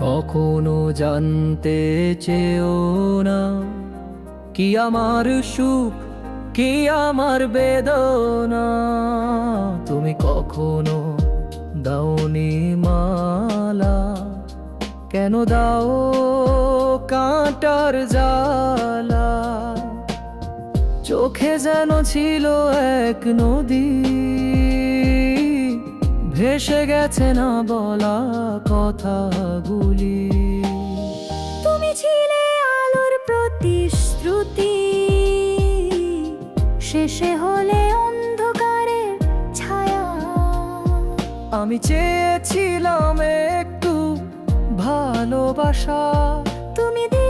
কখনো জানতে চেও না। কি আমার সুখ, কি আমার বেদনা? তুমি কখনো দাওনি মালা? কেন দাও কাঁটার জালা চোখে যেন ছিল এক নদী। ভেসে গেছে না বলা কথাগুলি। তুমি ছিলে আলোর প্রতিশ্রুতি। শেষে হলে অন্ধকারের ছায়া। আমি চেয়েছিলাম একটু ভালোবাসা। তুমি দিলে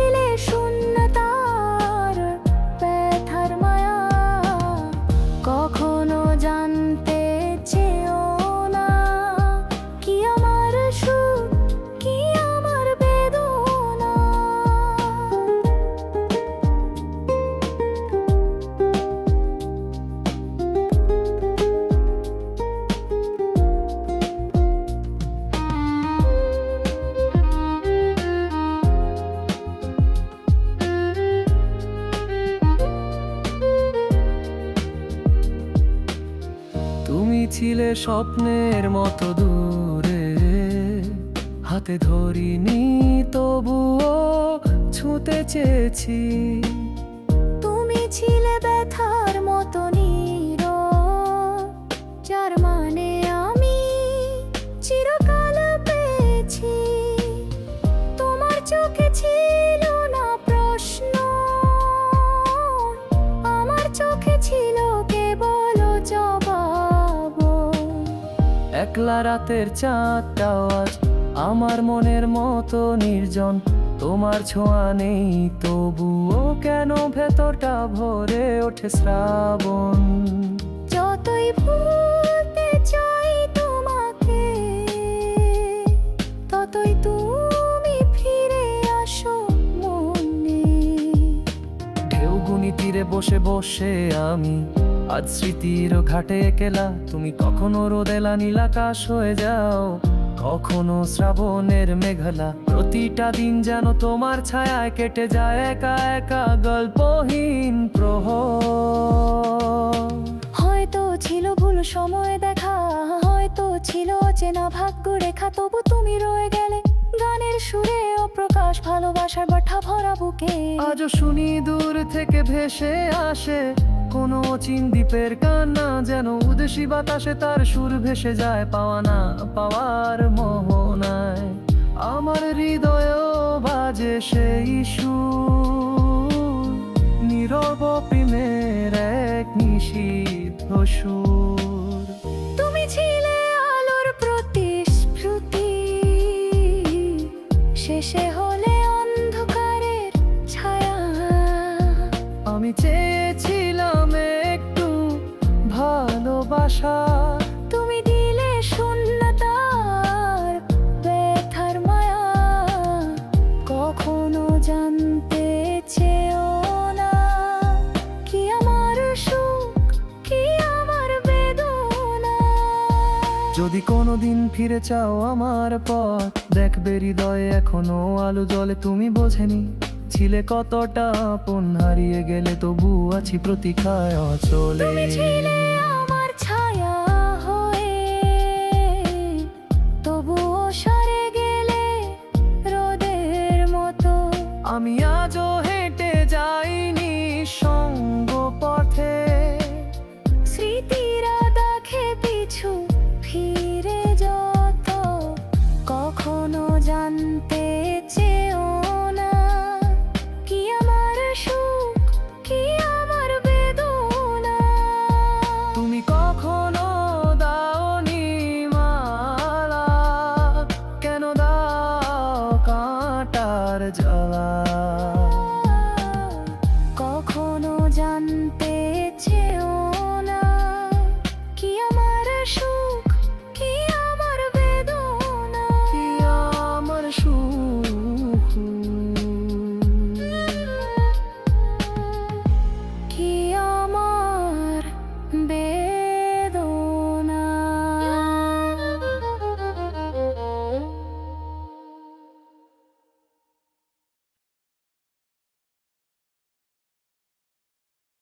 ছিলে স্বপ্নের মতো দূরে। হাতে ধরিনি, তবুও ছুঁতে চেয়েছি। তুমি ছিলে ব্যথার মতো চার যার একলা রাতের চাঁদটাও আজ আমার মনের মতো নির্জন তোমার ছোঁয়া নেই তবুও কেন ভেতরটা ভরে ওঠে শ্রাবণ? যতই ভুলতে চাই তোমাকে ততই তুমি ফিরে আসো মনে। ঢেউগুনি তীরে বসে বসে আমি আজ স্মৃতির ঘাটে কেলা তুমি কখনো রোদেলা নীলাকাশ হয়ে যাও। কখনো শ্রাবণের মেঘলা, প্রতিটা দিন যেন তোমার ছায়ায় কেটে যায় একা একা গল্পহীন প্রহ। হয়তো ছিল ভুল সময় দেখা, হয়তো ছিল অচেনা ভাগ্য রেখা, তবু তুমি রয়ে গেলে গানের সুরে অপ্রকাশ ভালোবাসার বাঠা ভরা বুকে। আজও শুনি দূর থেকে ভেসে আসে কোনো অচিন দ্বীপের কান্না, যেন উদেশি বাতাসে তার সুর ভেসে যায় পাওয়া না, পাওয়ার মোহনায়। আমার হৃদয়েও বাজে সেই সুর, নীরব প্রেমের এক নিষিদ্ধ সুর। শেষে হলে অন্ধকারের ছায়া। আমি চেয়েছিলাম একটু ভালোবাসা। তুমি যদি কোনোদিন ফিরে চাও আমার পথ, দেখবে হৃদয়ে এখনও আলো জলে তুমি বোঝেনি। ছিলে কতটা আপন, হারিয়ে গেলে তবু আছি প্রতীক্ষায় অচলে।